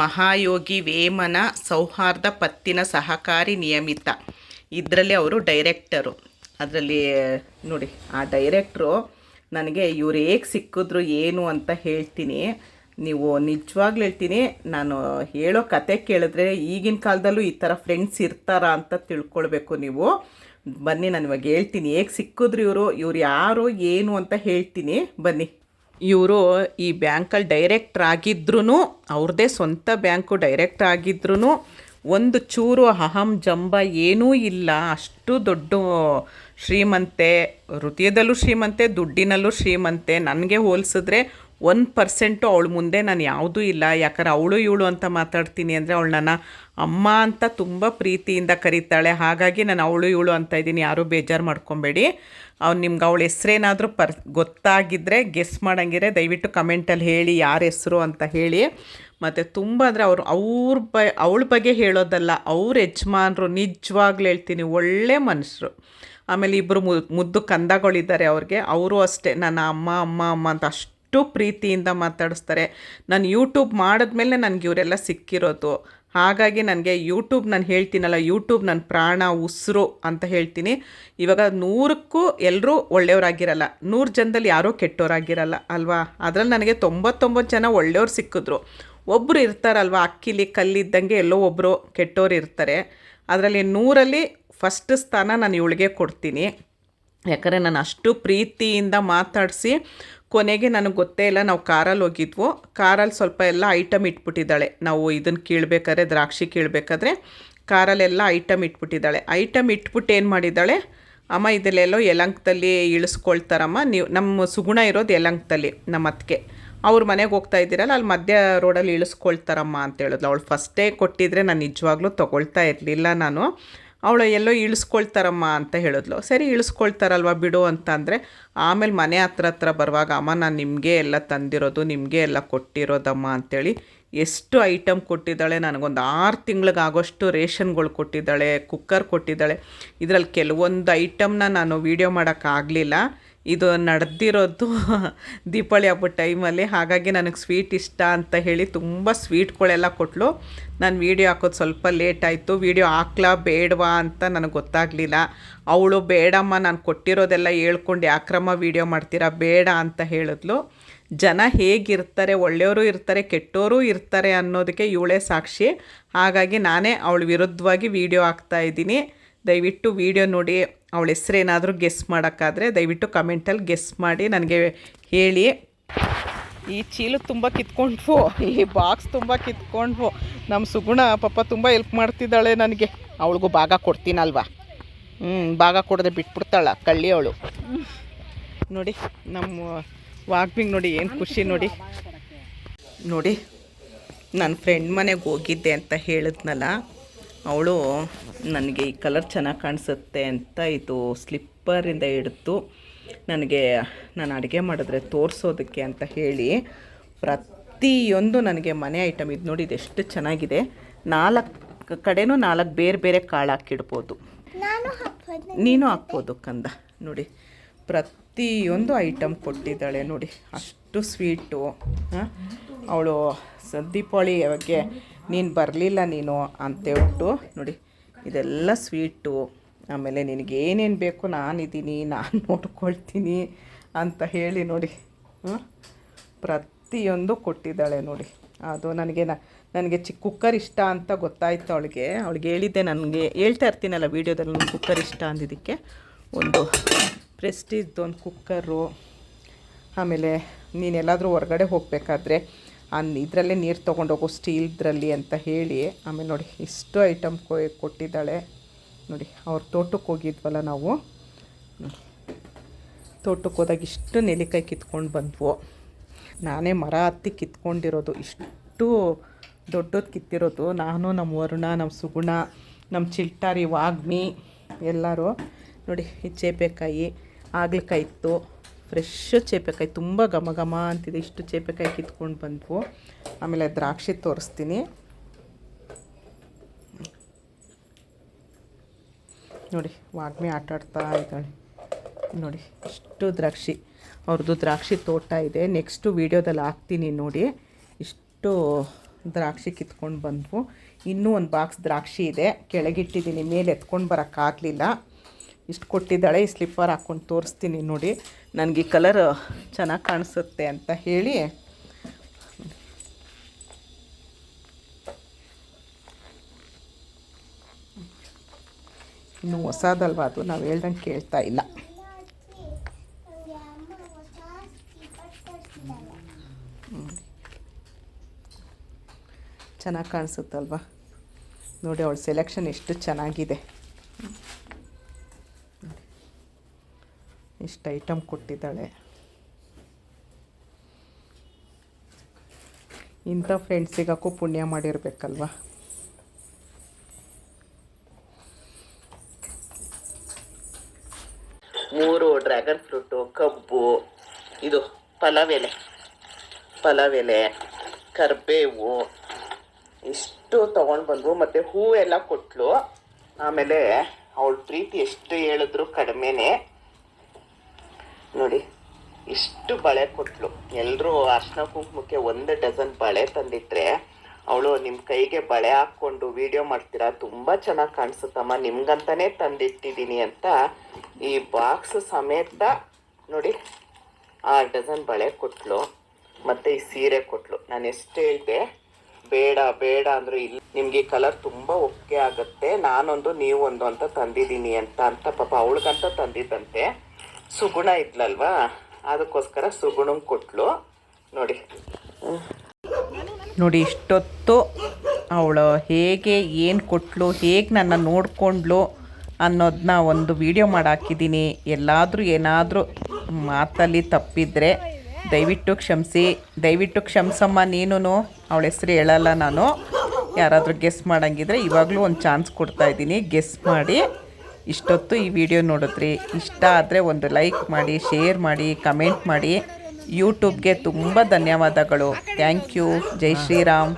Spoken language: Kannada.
ಮಹಾಯೋಗಿ ವೇಮನ ಸೌಹಾರ್ದ ಪತ್ತಿನ ಸಹಕಾರಿ ನಿಯಮಿತ. ಇದರಲ್ಲಿ ಅವರು ಡೈರೆಕ್ಟರು. ಅದರಲ್ಲಿ, ನೋಡಿ, ಆ ಡೈರೆಕ್ಟ್ರು ನನಗೆ ಇವ್ರು ಹೇಗೆ ಸಿಕ್ಕಿದ್ರು ಏನು ಅಂತ ಹೇಳ್ತೀನಿ. ನೀವು ನಿಜವಾಗ್ಲೂ ಹೇಳ್ತೀನಿ, ನಾನು ಹೇಳೋ ಕತೆ ಕೇಳಿದ್ರೆ ಈಗಿನ ಕಾಲದಲ್ಲೂ ಈ ಥರ ಫ್ರೆಂಡ್ಸ್ ಇರ್ತಾರಾ ಅಂತ ತಿಳ್ಕೊಳ್ಬೇಕು ನೀವು. ಬನ್ನಿ, ನಾನು ಇವಾಗ ಹೇಳ್ತೀನಿ, ಹೇಗೆ ಸಿಕ್ಕಿದ್ರು ಇವರು, ಇವ್ರು ಯಾರು, ಏನು ಅಂತ ಹೇಳ್ತೀನಿ. ಬನ್ನಿ. ಇವರು ಈ ಬ್ಯಾಂಕಲ್ಲಿ ಡೈರೆಕ್ಟ್ರ್ ಆಗಿದ್ರೂ ಅವ್ರದ್ದೇ ಸ್ವಂತ ಬ್ಯಾಂಕು ಡೈರೆಕ್ಟ್ರ್ ಆಗಿದ್ರೂ ಒಂದು ಚೂರು ಅಹಂ ಜಂಬ ಏನೂ ಇಲ್ಲ. ಅಷ್ಟು ದೊಡ್ಡ ಶ್ರೀಮಂತೆ, ಹೃದಯದಲ್ಲೂ ಶ್ರೀಮಂತೆ, ದುಡ್ಡಿನಲ್ಲೂ ಶ್ರೀಮಂತೆ. ನನಗೆ ಹೋಲಿಸಿದ್ರೆ ಒನ್ ಪರ್ಸೆಂಟು ಅವಳ ಮುಂದೆ ನಾನು ಯಾವುದೂ ಇಲ್ಲ. ಯಾಕಂದ್ರೆ ಅವಳು ಇವಳು ಅಂತ ಮಾತಾಡ್ತೀನಿ ಅಂದರೆ ಅವಳು ನನ್ನ ಅಮ್ಮ ಅಂತ ತುಂಬ ಪ್ರೀತಿಯಿಂದ ಕರೀತಾಳೆ. ಹಾಗಾಗಿ ನಾನು ಅವಳು ಇವಳು ಅಂತ ಇದ್ದೀನಿ. ಯಾರೂ ಬೇಜಾರು ಮಾಡ್ಕೊಬೇಡಿ. ಅವ್ನು ನಿಮ್ಗೆ ಅವಳ ಹೆಸ್ರೇನಾದರೂ ಪರ್ ಗೊತ್ತಾಗಿದ್ದರೆ ಗೆಸ್ ಮಾಡೋಂಗಿದ್ರೆ ದಯವಿಟ್ಟು ಕಮೆಂಟಲ್ಲಿ ಹೇಳಿ ಯಾರ ಹೆಸರು ಅಂತ ಹೇಳಿ. ಮತ್ತು ತುಂಬ ಅಂದರೆ ಅವರು ಅವ್ರ ಬ ಅವಳ ಬಗ್ಗೆ ಹೇಳೋದಲ್ಲ, ಅವ್ರ ಯಜಮಾನರು ನಿಜವಾಗ್ಲೂ ಹೇಳ್ತೀನಿ, ಒಳ್ಳೆ ಮನುಷ್ಯರು ಆಮೇಲೆ ಇಬ್ಬರು ಮುದ್ದು ಕಂದಗಳಿದ್ದಾರೆ ಅವ್ರಿಗೆ. ಅವರು ಅಷ್ಟೇ, ನನ್ನ ಅಮ್ಮ ಅಮ್ಮ ಅಮ್ಮ ಅಂತ ಅಷ್ಟು ಪ್ರೀತಿಯಿಂದ ಮಾತಾಡಿಸ್ತಾರೆ. ನಾನು ಯೂಟ್ಯೂಬ್ ಮಾಡಿದ್ಮೇಲೆ ನನಗೆ ಇವರೆಲ್ಲ ಸಿಕ್ಕಿರೋದು. ಹಾಗಾಗಿ ನನಗೆ ಯೂಟ್ಯೂಬ್ ನಾನು ಹೇಳ್ತೀನಲ್ಲ ಯೂಟ್ಯೂಬ್ ನನ್ನ ಪ್ರಾಣ, ಉಸಿರು ಅಂತ ಹೇಳ್ತೀನಿ. ಇವಾಗ ನೂರಕ್ಕೂ ಎಲ್ಲರೂ ಒಳ್ಳೆಯವರಾಗಿರಲ್ಲ. ನೂರು ಜನದಲ್ಲಿ ಯಾರೂ ಕೆಟ್ಟವರಾಗಿರಲ್ಲ ಅಲ್ವಾ? ಅದರಲ್ಲಿ ನನಗೆ ತೊಂಬತ್ತೊಂಬತ್ತು ಜನ ಒಳ್ಳೆಯವ್ರು ಸಿಕ್ಕಿದ್ರು. ಒಬ್ಬರು ಇರ್ತಾರಲ್ವ, ಅಕ್ಕಿಲಿ ಕಲ್ಲಿದ್ದಂಗೆ ಎಲ್ಲೋ ಒಬ್ಬರು ಕೆಟ್ಟವ್ರು ಇರ್ತಾರೆ. ಅದರಲ್ಲಿ ನೂರಲ್ಲಿ ಫಸ್ಟ್ ಸ್ಥಾನ ನಾನು ಇವಳಿಗೆ ಕೊಡ್ತೀನಿ. ಯಾಕಂದರೆ ನಾನು ಅಷ್ಟು ಪ್ರೀತಿಯಿಂದ ಮಾತಾಡಿಸಿ ಕೊನೆಗೆ ನನಗೆ ಗೊತ್ತೇ ಇಲ್ಲ ನಾವು ಕಾರಲ್ಲಿ ಹೋಗಿದ್ವು. ಕಾರಲ್ಲಿ ಸ್ವಲ್ಪ ಎಲ್ಲ ಐಟಮ್ ಇಟ್ಬಿಟ್ಟಿದ್ದಾಳೆ. ನಾವು ಇದನ್ನು ಕೀಳ್ಬೇಕಾದ್ರೆ, ದ್ರಾಕ್ಷಿ ಕೀಳ್ಬೇಕಾದ್ರೆ ಕಾರಲ್ಲೆಲ್ಲ ಐಟಮ್ ಇಟ್ಬಿಟ್ಟಿದ್ದಾಳೆ. ಐಟಮ್ ಇಟ್ಬಿಟ್ಟು ಏನು ಮಾಡಿದ್ದಾಳೆ? ಅಮ್ಮ, ಇದಲ್ಲೆಲ್ಲೋ ಯಲಂಕದಲ್ಲಿ ಇಳಿಸ್ಕೊಳ್ತಾರಮ್ಮ. ನೀವು ನಮ್ಮ ಸುಗುಣ ಇರೋದು ಯಲಂಕದಲ್ಲಿ ನಮ್ಮ ಅತ್ತಿಗೆ. ಅವ್ರ ಮನೆಗೆ ಹೋಗ್ತಾ ಇದ್ದೀರಲ್ಲ ಅಲ್ಲಿ ಮಧ್ಯ ರೋಡಲ್ಲಿ ಇಳಿಸ್ಕೊಳ್ತಾರಮ್ಮ ಅಂತ ಹೇಳಿದ್ಲು. ಅವಳು ಫಸ್ಟೇ ಕೊಟ್ಟಿದ್ರೆ ನಾನು ನಿಜವಾಗ್ಲೂ ತೊಗೊಳ್ತಾ ಇರಲಿಲ್ಲ ನಾನು. ಅವಳು ಎಲ್ಲೋ ಇಳಿಸ್ಕೊಳ್ತಾರಮ್ಮ ಅಂತ ಹೇಳಿದ್ಲು. ಸರಿ, ಇಳಿಸ್ಕೊಳ್ತಾರಲ್ವ ಬಿಡು ಅಂತ ಅಂದರೆ ಆಮೇಲೆ ಮನೆ ಹತ್ರ ಹತ್ರ ಬರುವಾಗ, ಅಮ್ಮ, ನಾನು ನಿಮಗೆ ಎಲ್ಲ ತಂದಿರೋದು, ನಿಮಗೆ ಎಲ್ಲ ಕೊಟ್ಟಿರೋದಮ್ಮ ಅಂಥೇಳಿ ಎಷ್ಟು ಐಟಮ್ ಕೊಟ್ಟಿದ್ದಾಳೆ, ನನಗೊಂದು ಆರು ತಿಂಗಳಿಗಾಗೋಷ್ಟು ರೇಷನ್ಗಳು ಕೊಟ್ಟಿದ್ದಾಳೆ, ಕುಕ್ಕರ್ ಕೊಟ್ಟಿದ್ದಾಳೆ. ಇದರಲ್ಲಿ ಕೆಲವೊಂದು ಐಟಮ್ನ ನಾನು ವೀಡಿಯೋ ಮಾಡೋಕ್ಕಾಗಲಿಲ್ಲ. ಇದು ನಡೆದಿರೋದು ದೀಪಾವಳಿ ಹಬ್ಬದ ಟೈಮಲ್ಲಿ. ಹಾಗಾಗಿ ನನಗೆ ಸ್ವೀಟ್ ಇಷ್ಟ ಅಂತ ಹೇಳಿ ತುಂಬ ಸ್ವೀಟ್ಗಳೆಲ್ಲ ಕೊಟ್ಟಳು ನಾನು ವೀಡಿಯೋ ಹಾಕೋದು ಸ್ವಲ್ಪ ಲೇಟ್ ಆಯಿತು. ವೀಡಿಯೋ ಹಾಕ್ಲಾ ಬೇಡವಾ ಅಂತ ನನಗೆ ಗೊತ್ತಾಗಲಿಲ್ಲ. ಅವಳು, ಬೇಡಮ್ಮ, ನಾನು ಕೊಟ್ಟಿರೋದೆಲ್ಲ ಹೇಳ್ಕೊಂಡು ಯಾಕ್ರಮ್ಮ ವೀಡಿಯೋ ಮಾಡ್ತೀರಾ? ಬೇಡ ಅಂತ ಹೇಳಿದ್ಲು. ಜನ ಹೇಗಿರ್ತಾರೆ, ಒಳ್ಳೆಯವರು ಇರ್ತಾರೆ ಕೆಟ್ಟವರು ಇರ್ತಾರೆ ಅನ್ನೋದಕ್ಕೆ ಇವಳೇ ಸಾಕ್ಷಿ. ಹಾಗಾಗಿ ನಾನೇ ಅವಳ ವಿರುದ್ಧವಾಗಿ ವೀಡಿಯೋ ಹಾಕ್ತಾಯಿದ್ದೀನಿ ದಯವಿಟ್ಟು ವೀಡಿಯೋ ನೋಡಿ. ಅವಳ ಹೆಸ್ರೇನಾದರೂ ಗೆಸ್ ಮಾಡೋಕ್ಕಾದರೆ ದಯವಿಟ್ಟು ಕಮೆಂಟಲ್ಲಿ ಗೆಸ್ ಮಾಡಿ ನನಗೆ ಹೇಳಿ. ಈ ಚೀಲ ತುಂಬ ಕಿತ್ಕೊಂಡ್ವು, ಈ ಬಾಕ್ಸ್ ತುಂಬ ಕಿತ್ಕೊಂಡ್ವು. ನಮ್ಮ ಸುಗುಣ ಪಾಪ ತುಂಬ ಹೆಲ್ಪ್ ಮಾಡ್ತಿದ್ದಾಳೆ ನನಗೆ. ಅವಳಿಗೂ ಭಾಗ ಕೊಡ್ತೀನಲ್ವಾ? ಹ್ಞೂ ಭಾಗ ಕೊಡದೆ ಬಿಟ್ಬಿಡ್ತಾಳ ಕಳ್ಳಿ ಅವಳು ನೋಡಿ ನಮ್ಮ ವಾಗ್ಮಿಂಗ್ ನೋಡಿ ಏನು ಖುಷಿ ನೋಡಿ. ನೋಡಿ ನನ್ನ ಫ್ರೆಂಡ್ ಮನೆಗೆ ಹೋಗಿದ್ದೆ ಅಂತ ಹೇಳಿದ್ನಲ್ಲ ಅವಳು ನನಗೆ ಈ ಕಲರ್ ಚೆನ್ನಾಗಿ ಕಾಣಿಸುತ್ತೆ ಅಂತ ಇದು ಸ್ಲಿಪ್ಪರಿಂದ ಹಿಡಿದು ನನಗೆ ನಾನು ಅಡುಗೆ ಮಾಡಿದ್ರೆ ತೋರಿಸೋದಕ್ಕೆ ಅಂತ ಹೇಳಿ ಪ್ರತಿಯೊಂದು ನನಗೆ ಮನೆ ಐಟಮ್ ಇದು ನೋಡಿ ಎಷ್ಟು ಚೆನ್ನಾಗಿದೆ. ನಾಲ್ಕು ಕಡೆನೂ ನಾಲ್ಕು ಬೇರೆ ಬೇರೆ ಕಾಳು ಹಾಕಿಡ್ಬೋದು. ನೀನು ಹಾಕ್ಬೋದು ಕಂದ. ನೋಡಿ ಪ್ರತಿಯೊಂದು ಐಟಮ್ ಕೊಟ್ಟಿದ್ದಾಳೆ ನೋಡಿ ಅಷ್ಟು ಸ್ವೀಟು, ಹಾಂ? ಅವಳು ಸ ದೀಪಾವಳಿ ಬಗ್ಗೆ ನೀನು ಬರಲಿಲ್ಲ ನೀನು ಅಂತೇಳ್ಬಿಟ್ಟು ನೋಡಿ, ಇದೆಲ್ಲ ಸ್ವೀಟು. ಆಮೇಲೆ ನಿನಗೆ ಏನೇನು ಬೇಕು ನಾನಿದ್ದೀನಿ, ನಾನು ನೋಡ್ಕೊಳ್ತೀನಿ ಅಂತ ಹೇಳಿ ನೋಡಿ ಪ್ರತಿಯೊಂದು ಕೊಟ್ಟಿದ್ದಾಳೆ ನೋಡಿ. ಅದು ನನಗೆ ನನಗೆ ಚಿಕ್ಕ ಕುಕ್ಕರ್ ಇಷ್ಟ ಅಂತ ಗೊತ್ತಾಯ್ತು ಅವಳಿಗೆ. ಅವಳಿಗೆ ಹೇಳಿದ್ದೆ ನನಗೆ, ಹೇಳ್ತಾ ಇರ್ತೀನಲ್ಲ ವೀಡಿಯೋದಲ್ಲಿ ನನಗೆ ಕುಕ್ಕರ್ ಇಷ್ಟ ಅಂದಿದ್ದಕ್ಕೆ. ಒಂದು ಪ್ರೆಸ್ಟೀಜ್ದು ಒಂದು ಕುಕ್ಕರು. ಆಮೇಲೆ ನೀನೆಲ್ಲಾದರೂ ಹೊರಗಡೆ ಹೋಗಬೇಕಾದ್ರೆ ಅನ್ ಇದರಲ್ಲೇ ನೀರು ತೊಗೊಂಡೋಗೋ ಸ್ಟೀಲ್ದ್ರಲ್ಲಿ ಅಂತ ಹೇಳಿ. ಆಮೇಲೆ ನೋಡಿ ಇಷ್ಟು ಐಟಮ್ ಕೊಟ್ಟಿದ್ದಾಳೆ. ನೋಡಿ ಅವ್ರ ತೋಟಕ್ಕೆ ಹೋಗಿದ್ವಲ್ಲ ನಾವು. ತೋಟಕ್ಕೆ ಹೋದಾಗ ಇಷ್ಟು ನೆಲ್ಲಿಕಾಯಿ ಕಿತ್ಕೊಂಡು ಬಂದ್ವು. ನಾನೇ ಮರ ಹತ್ತಿ ಕಿತ್ಕೊಂಡಿರೋದು, ಇಷ್ಟು ದೊಡ್ಡದು ಕಿತ್ತಿರೋದು. ನಾನು ನಮ್ಮ ವರುಣ ನಮ್ಮ ಸುಗುಣ ನಮ್ಮ ಚಿಲ್ಟಾರಿ, ವಾಗ್ಮಿ ಎಲ್ಲರೂ ನೋಡಿ ಚೇಪೆಕಾಯಿ ಆಗ್ಲಕಾಯಿ ಇತ್ತು ಫ್ರೆಶ್ ಚೇಪೆಕಾಯಿ ತುಂಬ ಘಮ ಘಮ ಅಂತಿದೆ. ಇಷ್ಟು ಚೇಪೆಕಾಯಿ ಕಿತ್ಕೊಂಡು ಬಂದ್ವು. ಆಮೇಲೆ ದ್ರಾಕ್ಷಿ ತೋರಿಸ್ತೀನಿ. ನೋಡಿ, ವಾಗ್ಮಿ ಆಟ ಆಡ್ತಾ ಇದ್ದಾಳೆ. ನೋಡಿ, ಇಷ್ಟು ದ್ರಾಕ್ಷಿ. ಅವ್ರದ್ದು ದ್ರಾಕ್ಷಿ ತೋಟ ಇದೆ. ನೆಕ್ಸ್ಟು ವೀಡಿಯೋದಲ್ಲಿ ಹಾಕ್ತೀನಿ ನೋಡಿ. ಇಷ್ಟು ದ್ರಾಕ್ಷಿ ಕಿತ್ಕೊಂಡು ಬಂದ್ವು. ಇನ್ನೂ ಒಂದು ಬಾಕ್ಸ್ ದ್ರಾಕ್ಷಿ ಇದೆ. ಕೆಳಗಿಟ್ಟಿದ್ದೀನಿ. ಮೇಲೆ ಎತ್ಕೊಂಡು ಬರೋಕ್ಕಾಗಲಿಲ್ಲ. ಇಷ್ಟು ಕೊಟ್ಟಿದ್ದಾಳೆ, ಈ ಸ್ಲಿಪ್ಪರ್ ಹಾಕ್ಕೊಂಡು ತೋರಿಸ್ತೀನಿ ನೋಡಿ. ನನಗೆ ಈ ಕಲರ್ ಚೆನ್ನಾಗಿ ಕಾಣಿಸುತ್ತೆ ಅಂತ ಹೇಳಿ. ಇನ್ನು ಹೊಸದಲ್ವಾ ಅದು? ನಾವು ಹೇಳ್ದಂಗೆ ಕೇಳ್ತಾ ಇಲ್ಲ. ಚೆನ್ನಾಗಿ ಕಾಣಿಸುತ್ತಲ್ವಾ? ನೋಡಿ, ಅವಳ ಸೆಲೆಕ್ಷನ್ ಎಷ್ಟು ಚೆನ್ನಾಗಿದೆ. ಎಷ್ಟು ಐಟಮ್ ಕೊಟ್ಟಿದ್ದಾಳೆ. ಇಂಥ ಫ್ರೆಂಡ್ಸ್ ಪುಣ್ಯ ಮಾಡಿರಬೇಕಲ್ವ? ಮೂರು ಡ್ರ್ಯಾಗನ್ ಫ್ರೂಟು ಕಬ್ಬು, ಇದು ಪಲಾವ್ ಎಲೆ. ಪಲಾವ್ ಎಲೆ, ಕರಿಬೇವು, ಇಷ್ಟು ತೊಗೊಂಡು ಬಂದ್ವು. ಮತ್ತು ಹೂವೆಲ್ಲ ಕೊಟ್ಲು. ಆಮೇಲೆ ಅವಳ ಪ್ರೀತಿ ಎಷ್ಟು ಹೇಳಿದ್ರು ಕಡಿಮೆನೆ. ನೋಡಿ. ಇಷ್ಟು ಬಳೆ ಕೊಟ್ಲು. ಎಲ್ಲರೂ ಅರ್ಶನ ಕುಂಕುಮಕ್ಕೆ ಒಂದು ಡಜನ್ ಬಳೆ ತಂದಿಟ್ರೆ ಅವಳು ನಿಮ್ಮ ಕೈಗೆ ಬಳೆ ಹಾಕ್ಕೊಂಡು ವಿಡಿಯೋ ಮಾಡ್ತೀರಾ? ತುಂಬ ಚೆನ್ನಾಗಿ ಕಾಣಿಸುತ್ತಮ್ಮ. ನಿಮ್ಗಂತಾನೆ ತಂದಿಟ್ಟಿದ್ದೀನಿ ಅಂತ ಈ ಬಾಕ್ಸ್ ಸಮೇತ ನೋಡಿ ಆ ಡಜನ್ ಬಳೆ ಕೊಟ್ಲು. ಮತ್ತು ಈ ಸೀರೆ ಕೊಟ್ಲು. ನಾನು ಎಷ್ಟು ಹೇಳಿದೆ, ಬೇಡ ಬೇಡ ಅಂದ್ರು ಇಲ್ಲಿ. ನಿಮಗೆ ಕಲರ್ ತುಂಬಾ ಒಕ್ಕೆ ಆಗುತ್ತೆ. ನಾನೊಂದು, ನೀವೊಂದು ಅಂತ ತಂದಿದ್ದೀನಿ ಅಂತ. ಅಂತ ಪಾಪ ಅವಳಿಗಂತ ತಂದಿದ್ದಂತೆ. ಸುಗುಣ ಇದ್ಲಲ್ವಾ? ಅದಕ್ಕೋಸ್ಕರ ಸುಗುಣ ಕೊಟ್ಲು. ನೋಡಿ. ನೋಡಿ, ಇಷ್ಟೊತ್ತು ಅವಳು ಹೇಗೆ, ಏನು ಕೊಟ್ಲು, ಹೇಗೆ ನನ್ನ ನೋಡಿಕೊಂಡ್ಲು ಅನ್ನೋದನ್ನ ಒಂದು ವಿಡಿಯೋ ಮಾಡಿ ಹಾಕಿದ್ದೀನಿ ಎಲ್ಲಾದರೂ ಏನಾದರೂ ಮಾತಲ್ಲಿ ತಪ್ಪಿದರೆ ದಯವಿಟ್ಟು ಕ್ಷಮಿಸಿ. ದಯವಿಟ್ಟು ಕ್ಷಮಿಸಮ್ಮ ನೀನು ಅವಳ ಹೆಸ್ರು ಹೇಳಲ್ಲ ನಾನು. ಯಾರಾದರೂ ಗೆಸ್ ಮಾಡಂಗಿದ್ರೆ ಇವಾಗಲೂ ಒಂದು ಚಾನ್ಸ್ ಕೊಡ್ತಾ ಇದ್ದೀನಿ. ಗೆಸ್ ಮಾಡಿ. ಇಷ್ಟೊತ್ತು ಈ ವಿಡಿಯೋ ನೋಡಿದ್ರಿ, ಇಷ್ಟ ಆದರೆ ಒಂದು ಲೈಕ್ ಮಾಡಿ, ಶೇರ್ ಮಾಡಿ, ಕಮೆಂಟ್ ಮಾಡಿ. ಯೂಟ್ಯೂಬ್ಗೆ ತುಂಬ ಧನ್ಯವಾದಗಳು. Thank you Jai Shriram.